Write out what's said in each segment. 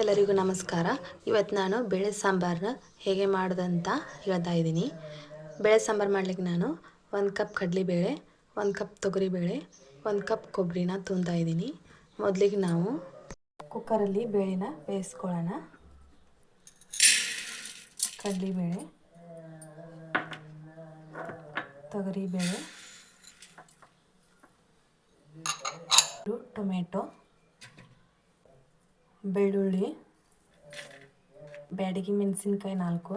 ಎಲ್ಲರಿಗೂ ನಮಸ್ಕಾರ. ಇವತ್ತು ನಾನು ಬೇಳೆ ಸಾಂಬಾರನ್ನ ಹೇಗೆ ಮಾಡೋದಂತ ಹೇಳ್ತಾ ಇದ್ದೀನಿ. ಬೇಳೆ ಸಾಂಬಾರು ಮಾಡ್ಲಿಕ್ಕೆ ನಾನು ಒಂದು ಕಪ್ ಕಡಲೆಬೇಳೆ, ಒಂದು ಕಪ್ ತೊಗರಿಬೇಳೆ, ಒಂದು ಕಪ್ ಕೊಬ್ಬರಿನ ತುಂಬ್ತಾ ಇದ್ದೀನಿ. ಮೊದಲಿಗೆ ನಾವು ಕುಕ್ಕರಲ್ಲಿ ಬೇಳೆನ ಬೇಯಿಸ್ಕೊಳ್ಳೋಣ. ಕಡಲೆಬೇಳೆ, ತೊಗರಿಬೇಳೆ, ಟೊಮೆಟೊ ಬೆಳ್ಳುಳ್ಳಿ, ಬ್ಯಾಡಗಿ ಮೆಣಸಿನ್ಕಾಯಿ ನಾಲ್ಕು.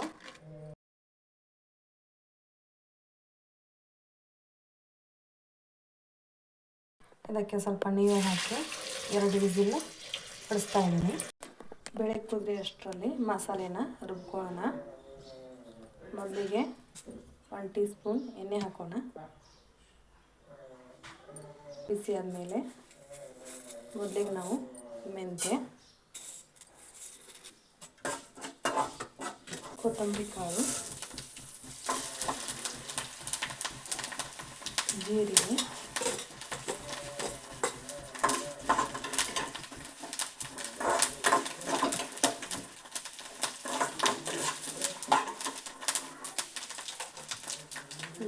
ಇದಕ್ಕೆ ಸ್ವಲ್ಪ ನೀರು ಹಾಕಿ ಎರಡು ವಿಸಿಲ್ ಹೊಡಿಸ್ತಾ ಇದ್ದೀನಿ. ಬೇಳೆ ಕುದ್ರೆ ಅಷ್ಟರಲ್ಲಿ ಮಸಾಲೆನ ರುಬ್ಕೊಳ್ಳೋಣ. ಮೊದಲಿಗೆ ಒನ್ ಟೀ ಸ್ಪೂನ್ ಎಣ್ಣೆ ಹಾಕೋಣ. ಬಿಸಿ ಆದಮೇಲೆ ಮೊದಲಿಗೆ ನಾವು ಮೆಂತ್ಯ ಕೊತ್ತಂಬರಿ ಕಾಳು ಜೀರಿಗೆ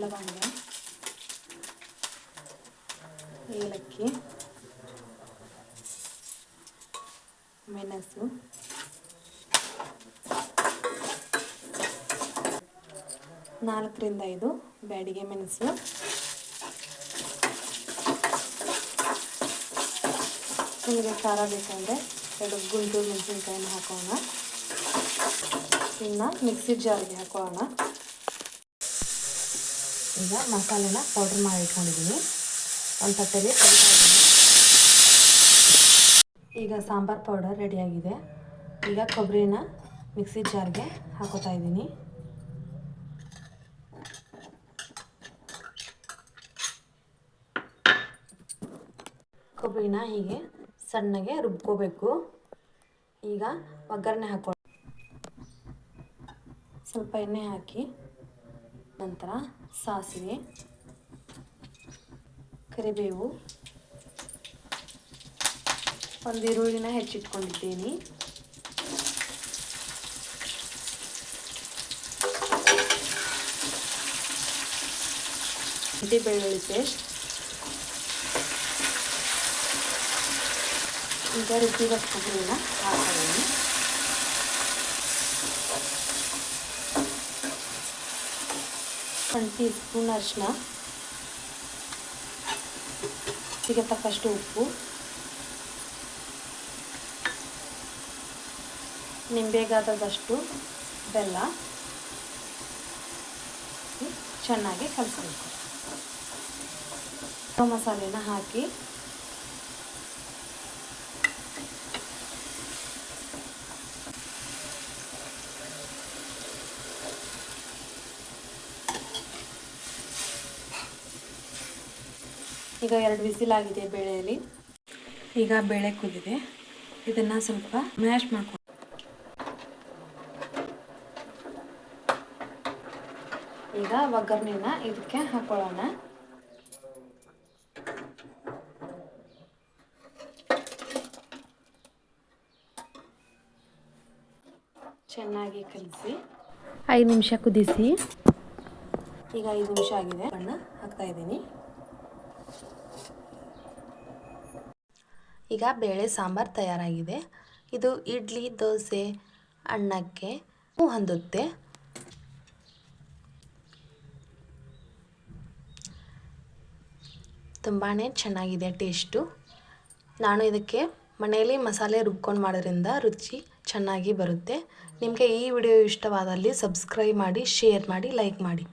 ಲವಂಗ ಏಲಕ್ಕಿ ಮೆಣಸು ನಾಲ್ಕರಿಂದ ಐದು ಬ್ಯಾಡಿಗೆ ಮೆಣಸು. ನಿಮಗೆ ಖಾರ ಬೇಕಂದರೆ ಎರಡು ಗುಂಡು ಮೆಣಸಿನ್ಕಾಯಿನ ಹಾಕೋಣ. ಇನ್ನು ಮಿಕ್ಸಿ ಜಾರಿಗೆ ಹಾಕೋಣ. ಈಗ ಮಸಾಲೆನ ಪೌಡ್ರ್ ಮಾಡಿ ಇಟ್ಕೊಂಡಿದ್ದೀನಿ ಒಂದು ತಟ್ಟೆಲಿ ಈಗ ಸಾಂಬಾರು ಪೌಡರ್ ರೆಡಿಯಾಗಿದೆ ಈಗ ಕೊಬ್ಬರಿನ ಮಿಕ್ಸಿ ಜಾರ್ಗೆ ಹಾಕೋತಾ ಇದ್ದೀನಿ. ಕೊಬ್ಬರಿನ ಹೀಗೆ ಸಣ್ಣಗೆ ರುಬ್ಕೋಬೇಕು. ಈಗ ಒಗ್ಗರಣೆ ಹಾಕೋ ಸ್ವಲ್ಪ ಎಣ್ಣೆ ಹಾಕಿ ನಂತರ ಸಾಸಿವೆ, ಕರಿಬೇವು, ಒಂದು ಈರುಳ್ಳಿನ ಹೆಚ್ಚಿಟ್ಕೊಂಡಿದ್ದೀನಿ. ಬೆಳ್ಳುಳ್ಳಿ ಪೇಸ್ಟ್. ಈಗ ರುಬ್ಬಿದ ಕೊಬ್ಬರಿನ ಹಾಕೋಣ ಒಂದು ಟೀ ಸ್ಪೂನ್ ಅರಿಶಿನ. ಈಗ ತಕ್ಕಷ್ಟು ಉಪ್ಪು. ನಿಂಬೆಗಾದದಷ್ಟು ಬೆಲ್ಲ. ಚೆನ್ನಾಗಿ ಕಲಸಬೇಕು ಮಸಾಲೆನ ಹಾಕಿ ಈಗ ಎರಡು ವಿಸಿಲ್ ಆಗಿದೆ ಬೇಳೆಯಲ್ಲಿ. ಈಗ ಬೇಳೆ ಕುದಿದೆ. ಇದನ್ನು ಸ್ವಲ್ಪ ಮ್ಯಾಶ್ ಮಾಡ್ಕೊಂಡು ಈಗ ಒಗ್ಗರಣೆನ ಇದಕ್ಕೆ ಹಾಕೊಳ್ಳೋಣ. ಚೆನ್ನಾಗಿ ಕಲಿಸಿ. ಐದು ನಿಮಿಷ ಕುದಿಸಿ. ಈಗ ಐದು ನಿಮಿಷ ಆಗಿದೆ. ಬಣ್ಣ ಹಾಕ್ತಾ ಇದ್ದೀನಿ. ಈಗ ಬೇಳೆ ಸಾಂಬಾರು ತಯಾರಾಗಿದೆ. ಇದು ಇಡ್ಲಿ, ದೋಸೆ, ಅನ್ನಕ್ಕೆ ಹೊಂದುತ್ತೆ. ತುಂಬಾ ಚೆನ್ನಾಗಿದೆ ಟೇಸ್ಟು. ನಾನು ಇದಕ್ಕೆ ಮನೆಯಲ್ಲಿ ಮಸಾಲೆ ರುಬ್ಕೊಂಡು ಮಾಡೋದ್ರಿಂದ ರುಚಿ ಚೆನ್ನಾಗಿ ಬರುತ್ತೆ. ನಿಮಗೆ ಈ ವಿಡಿಯೋ ಇಷ್ಟವಾದಲ್ಲಿ ಸಬ್ಸ್ಕ್ರೈಬ್ ಮಾಡಿ, ಶೇರ್ ಮಾಡಿ, ಲೈಕ್ ಮಾಡಿ.